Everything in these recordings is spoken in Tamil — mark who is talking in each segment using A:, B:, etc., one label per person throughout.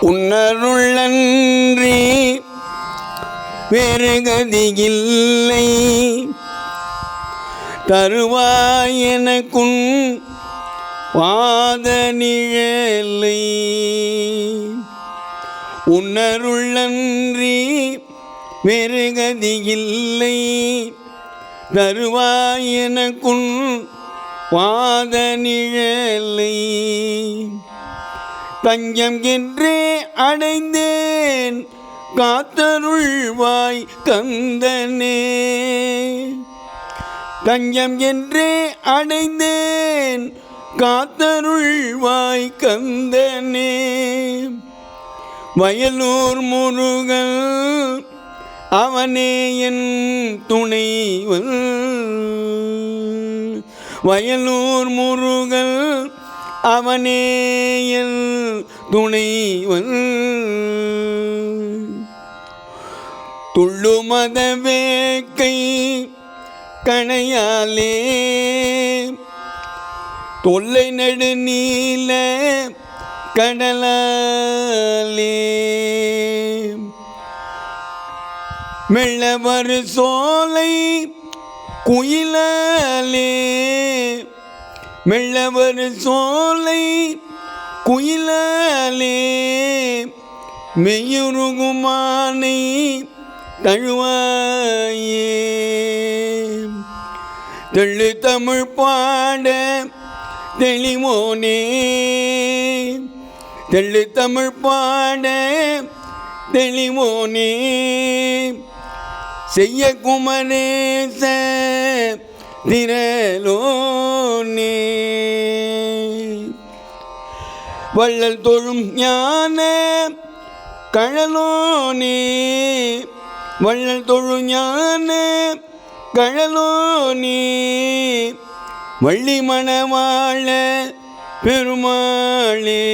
A: உன்னருள்ளன்றி வேறு கதியில்லை. தருவாய் எனக்குன் பாத நிழலை. உன்னருள்ளன்றி வேறு கதியில்லை. தருவாய் எனக்குன் பாத நிழலை தஞ்சம் என்றே அடைந்தேன். காத்தருள்வாய் கந்தனே. தஞ்சம் என்றே அடைந்தேன். காத்தருள்வாய் கந்தனே. வயலூர் முருகன் அவனே என் துணைவன். வயலூர் முருகன் அவனே என் துணைவன் துள்ளுமத வேக்கை கணையாலே தொல்லை நடுநீல கடலாலே. மெல்லவரு சோலை குயிலாலே மெல்லவர் சோலை குயிலாலே மெய்யுருகுமானை தழுவாயே. தெள்ளு தமிழ் பாட தெளிமோனே தெள்ளு தமிழ் பாட தெளிமோனே செய்ய குமரேச திரலோனே வள்ளல் தொழும் ஞான கழலோனே வள்ளல் தொழும் ஞான கழலோனே வள்ளி மணவாழ பெருமாளே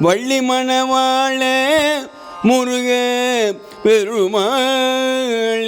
A: வள்ளி மணவாழ முருக பெருமாள்.